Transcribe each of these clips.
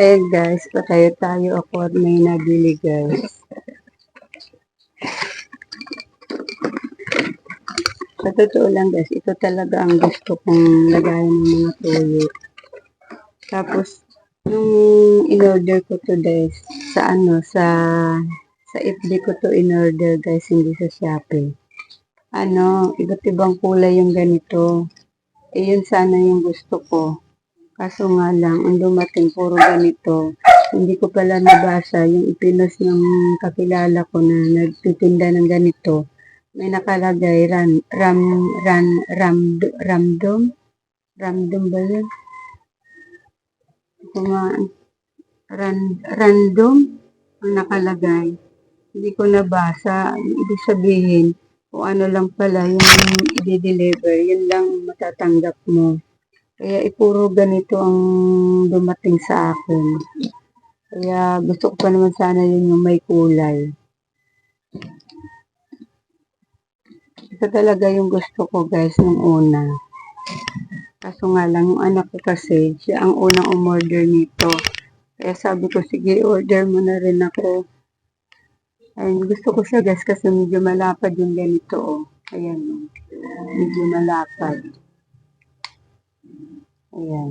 Ayan guys, patayo tayo ako at may nabili guys. Sa totoo lang guys, ito talaga ang gusto kong lagayan ng mga tuyo. Tapos, nung in-order ko to guys, sa ano, sa sa FB ko to in-order guys, hindi sa Shopee. Ano, iba't ibang kulay yung ganito. Eh, yun sana yung gusto ko. Kaso nga lang, ang dumating puro ganito. Hindi ko pala nabasa yung ipinos ng kakilala ko na nagtitinda ng ganito. May nakalagay ran, ram, ran, ram, ramdom? Ramdom ba yun? Kuma, ran, random ang nakalagay. Hindi ko nabasa. Ibig sabihin, kung ano lang pala yung i-deliver, yun lang matatanggap mo. Kaya ipuro ganito ang dumating sa akin. Kaya gusto ko pa naman sana yun yung may kulay. Ito talaga yung gusto ko guys nung una. Kaso nga lang yung anak ko kasi, siya ang unang umorder nito. Kaya sabi ko, sige, order mo na rin ako. Ayun, gusto ko siya guys kasi medyo malapad yung ganito oh. Ayan oh. Medyo malapad. Ayan.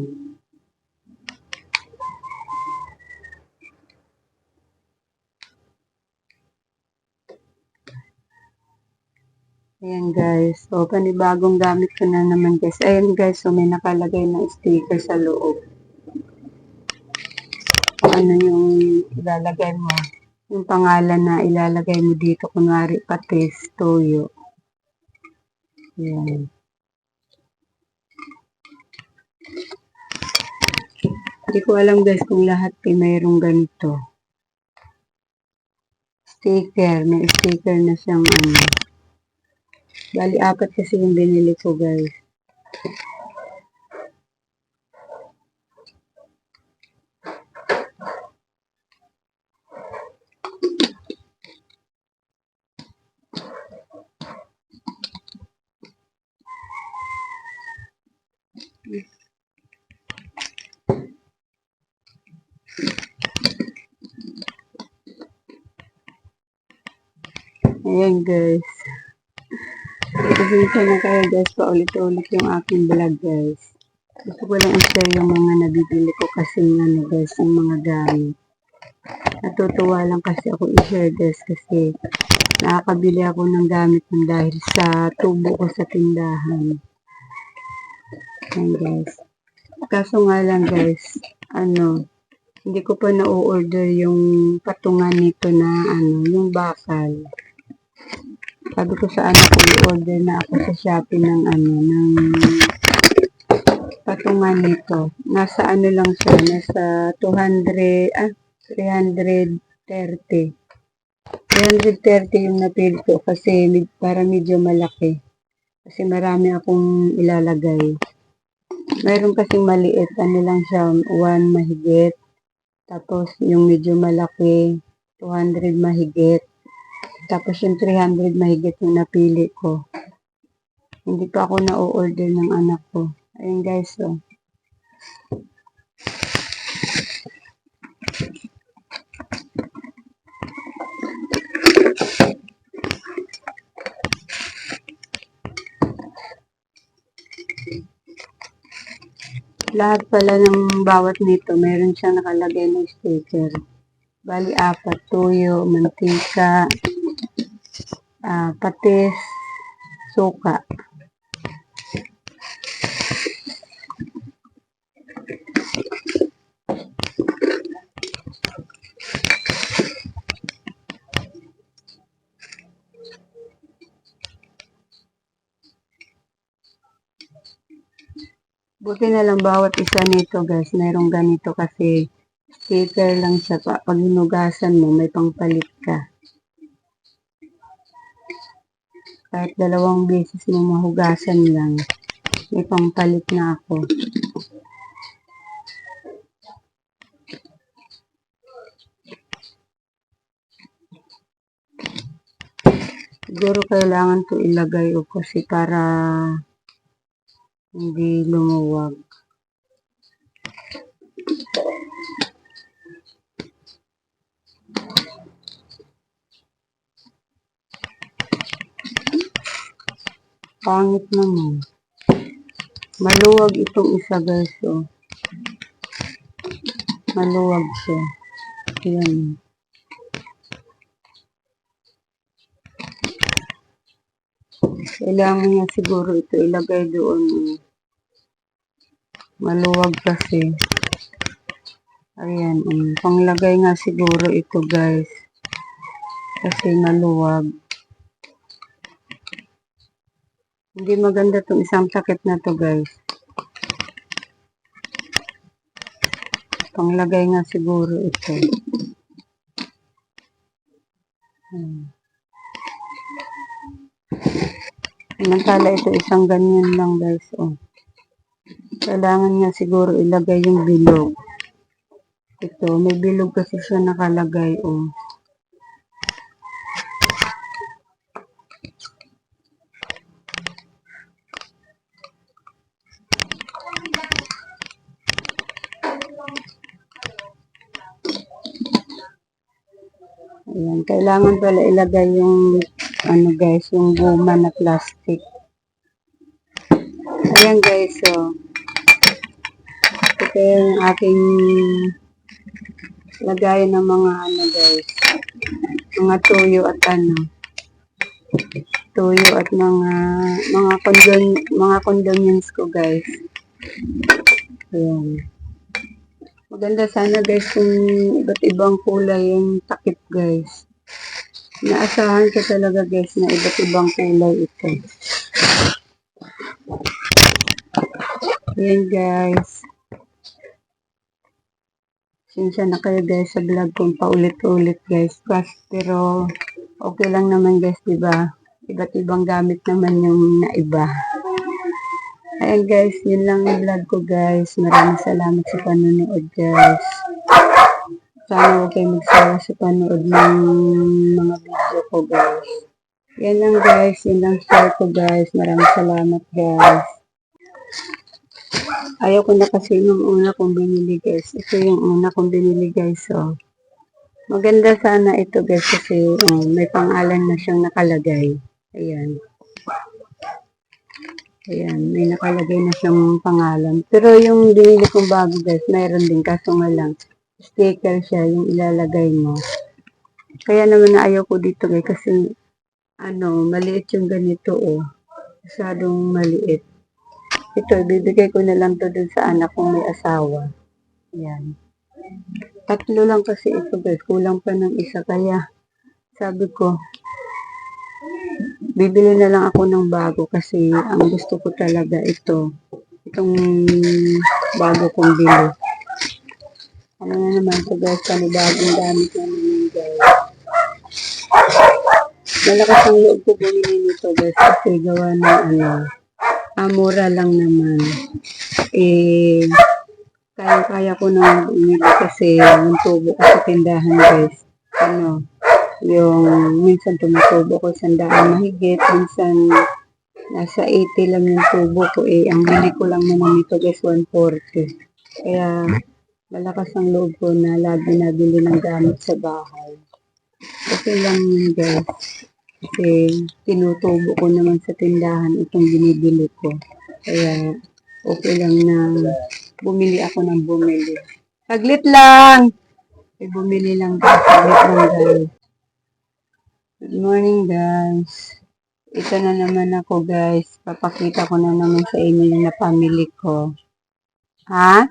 Ayan guys. So, panibagong gamit ko na naman guys. Ayan guys. So, may nakalagay na sticker sa loob. Ano yung ilalagay mo. Yung pangalan na ilalagay mo dito. Kunwari, patis, toyo. Ayan. Hindi ko alam guys kung lahat ay mayroong ganito. Sticker. May sticker na siyang ano. Bali, apat kasi yung binili ko, guys. Ayan, guys. Pasensya na kayo guys, paulit-ulit yung aking vlog guys. Gusto ko lang i-share yung mga nabibili ko kasi ano guys, yung mga gamit. Natutuwa lang kasi ako i-share guys kasi nakakabili ako ng gamit ng dahil sa tubo ko sa tindahan. Ayan guys. Kaso nga lang guys, ano, hindi ko pa na-order yung patungan nito na ano, yung bakal. Sabi ko sa anak ko, i-order na ako sa Shopee ng ano, ng patungan nito. Nasa ano lang siya, nasa 200, ah, 330. 330 yung napili ko kasi para medyo malaki. Kasi marami akong ilalagay. Mayroon kasing maliit, ano lang siya, 1 mahigit. Tapos yung medyo malaki, 200 mahigit. Tapos yung 300 mahigit yung napili ko. Hindi pa ako na-order ng anak ko. Ayun guys, oh. Lahat pala ng bawat nito, meron siyang nakalagay ng sticker. Bali, apat. Tuyo, mantika, ah, patis, suka. Buti na lang bawat isa nito guys, mayroong ganito kasi sticker lang siya. Pa- Pag hinugasan mo, may pangpalit ka. Kahit dalawang beses mo mahugasan lang, may pangpalit na ako. Siguro kailangan to ilagay o kasi para hindi lumuwag. Pangit naman. Maluwag itong isa guys, oh. Maluwag siya. Ayan. Kailangan niya siguro ito ilagay doon. oh. Maluwag kasi. Ayan. Um, panglagay nga siguro ito guys. Kasi maluwag. Hindi maganda itong isang takip na to guys. Panglagay nga siguro ito. Hmm. Samantala ito isang ganyan lang guys. Oh. Kailangan niya siguro ilagay yung bilog. Ito, may bilog kasi siya nakalagay. Oh. Ayan, kailangan pala ilagay yung ano guys, yung goma na plastic. Ayan guys, so ito yung aking lagayan ng mga ano guys, mga tuyo at ano, tuyo at mga mga condon mga condiments ko guys. Ayan. Maganda sana guys kung iba't ibang kulay yung takip guys. Naasahan ko talaga guys na iba't ibang kulay ito. Ayan guys. Sinsya na kayo guys sa vlog kong paulit-ulit guys. Kas, pero okay lang naman guys, di ba? Iba't ibang gamit naman yung naiba. Ayan guys, yun lang yung vlog ko guys. Maraming salamat sa panonood guys. Sana huwag kayo magsawa sa panood ng mga video ko guys. Yan lang guys, yun lang share ko guys. Maraming salamat guys. Ayaw ko na kasi yung una kong binili guys. Ito yung una kong binili guys. So, maganda sana ito guys kasi oh, may pangalan na siyang nakalagay. Ayan. Ayan, may nakalagay na siyang pangalan. Pero yung binili kong bago guys, mayroon din. Kaso nga lang, sticker siya yung ilalagay mo. Kaya naman na ayaw ko dito guys kasi ano, maliit yung ganito oh. Masyadong maliit. Ito, bibigay ko na lang to dun sa anak kong may asawa. Ayan. Tatlo lang kasi ito guys. Kulang pa ng isa. Kaya sabi ko, bibili na lang ako ng bago kasi ang gusto ko talaga ito. Itong bago kong bili. Ano na naman ito guys, panibagong gamit na naman guys. Malakas ang loob ko bumili nito guys kasi gawa ng ano, ah, mura lang naman. Eh, kaya-kaya ko na bumili kasi yung tubo ko sa tindahan guys. Ano, yung minsan tumutubo ko sandaan mahigit, minsan nasa 80 lang yung tubo ko eh. Ang bili ko lang naman nito guys, 140. Kaya malakas ang loob ko na lagi nabili ng gamit sa bahay. Okay lang yun guys. Kasi tinutubo ko naman sa tindahan itong binibili ko. Kaya okay lang na bumili ako ng bumili. Saglit lang! Eh, bumili lang guys. Saglit lang guys. Good morning guys. Ito na naman ako guys. Papakita ko na naman sa inyo na family ko. Ha?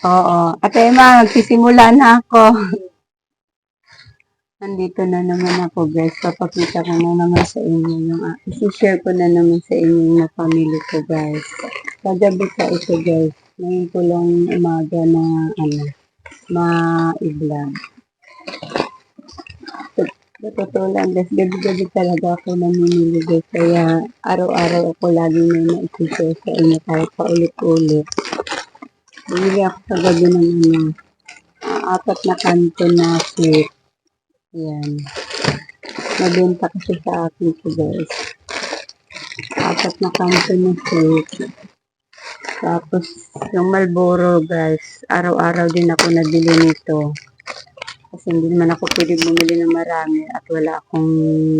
Oo. Ate Emma, magsisimula na ako. Nandito na naman ako guys. Papakita ko na naman sa inyo yung uh, isi-share ko na naman sa inyo yung family ko guys. Kagabi pa ito guys. Ngayon ko lang umaga na ano, ma-vlog. Totoo lang guys, gabi-gabi talaga ako namimili guys. Kaya araw-araw ako lagi may na-share sa inyo kahit paulit-ulit. Bumili ako sa gabi ng ano, ah, apat na kanto na sweet. Ayan. Nabenta kasi sa akin ko guys. Apat na kanto na sweet. Tapos, yung Malboro guys, araw-araw din ako nabili nito. Kasi hindi naman ako pwede bumili ng marami at wala akong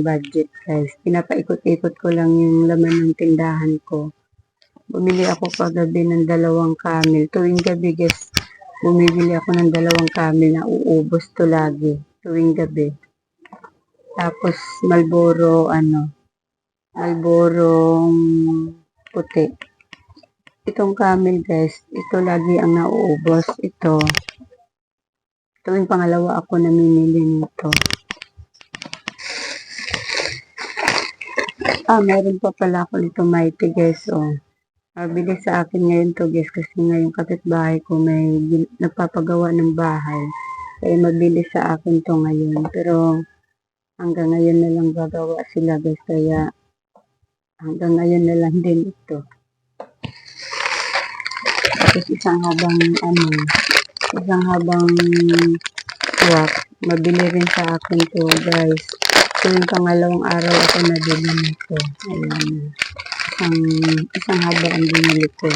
budget guys. Pinapaikot-ikot ko lang yung laman ng tindahan ko. Bumili ako kagabi ng dalawang camel. Tuwing gabi guys, bumibili ako ng dalawang camel na uubos to lagi. Tuwing gabi. Tapos Malboro ano, Malborong puti. Itong camel guys, ito lagi ang nauubos. Ito, tuwing pangalawa ako namimili nito. Ah, meron pa pala ako nito mighty guys, oh. Mabili sa akin ngayon to guys kasi ngayon kapitbahay ko may nagpapagawa ng bahay. Kaya mabili sa akin to ngayon. Pero hanggang ngayon na lang gagawa sila guys. Kaya hanggang ngayon na lang din ito. Tapos isang habang ano, isang habang swak. Mabili rin sa akin to guys. Tuwing pangalawang araw ako nabili nito. Ayan. Isang, isang haba ang binili ko.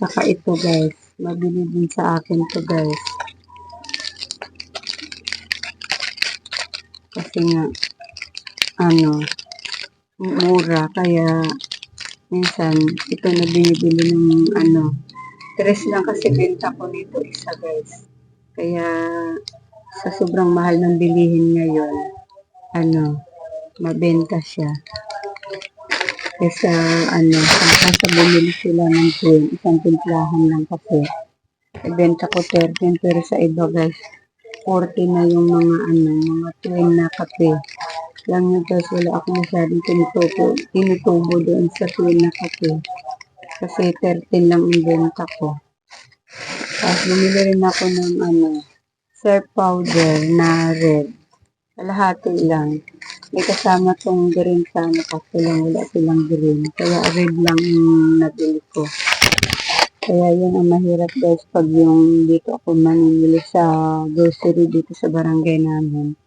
Saka ito guys. Mabili din sa akin to guys. Kasi nga, ano, mura. Kaya, minsan, ito na binibili ng ano, tres lang kasi benta ko nito isa guys. Kaya, sa sobrang mahal ng bilihin ngayon, ano, mabenta siya. Kesa, ano, kasa bumili sila ng gin, isang timplahan ng kape. Ibenta ko 13, pero sa iba guys, 40 na yung mga ano, mga twin na kape. Lang nyo guys, wala akong masyadong tinutubo, tinutubo doon sa twin na kape. Kasi 13 lang ang benta ko. Tapos bumili rin ako ng ano, surf powder na red. Kalahati lang. May kasama tong green sana kasi lang wala silang green. Kaya red lang yung nabili ko. Kaya yun ang mahirap guys pag yung dito ako manimili sa grocery dito sa barangay namin.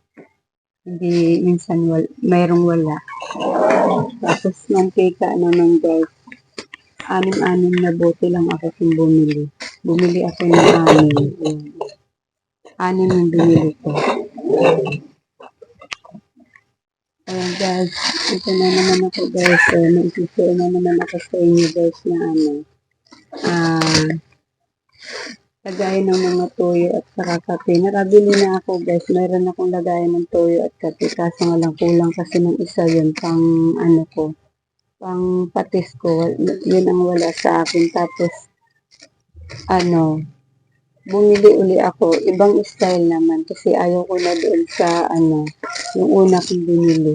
Hindi minsan wal, mayroong wala. Tapos mantika naman guys. Anim-anim na bote lang ako kung bumili. Bumili ako ng anim. Anim yung binili ko. Ayan guys, ito na naman ako guys. So, maisishare na naman ako sa inyo guys na ano. Ah, lagayan ng mga toyo at saka kape. Nakabili na ako guys. Meron akong lagayan ng toyo at kape. Kaso nga lang kulang kasi ng isa yun pang ano ko. Pang patis ko. Yun ang wala sa akin. Tapos ano, bumili uli ako. Ibang style naman kasi ayaw ko na doon sa ano, yung una kong binili.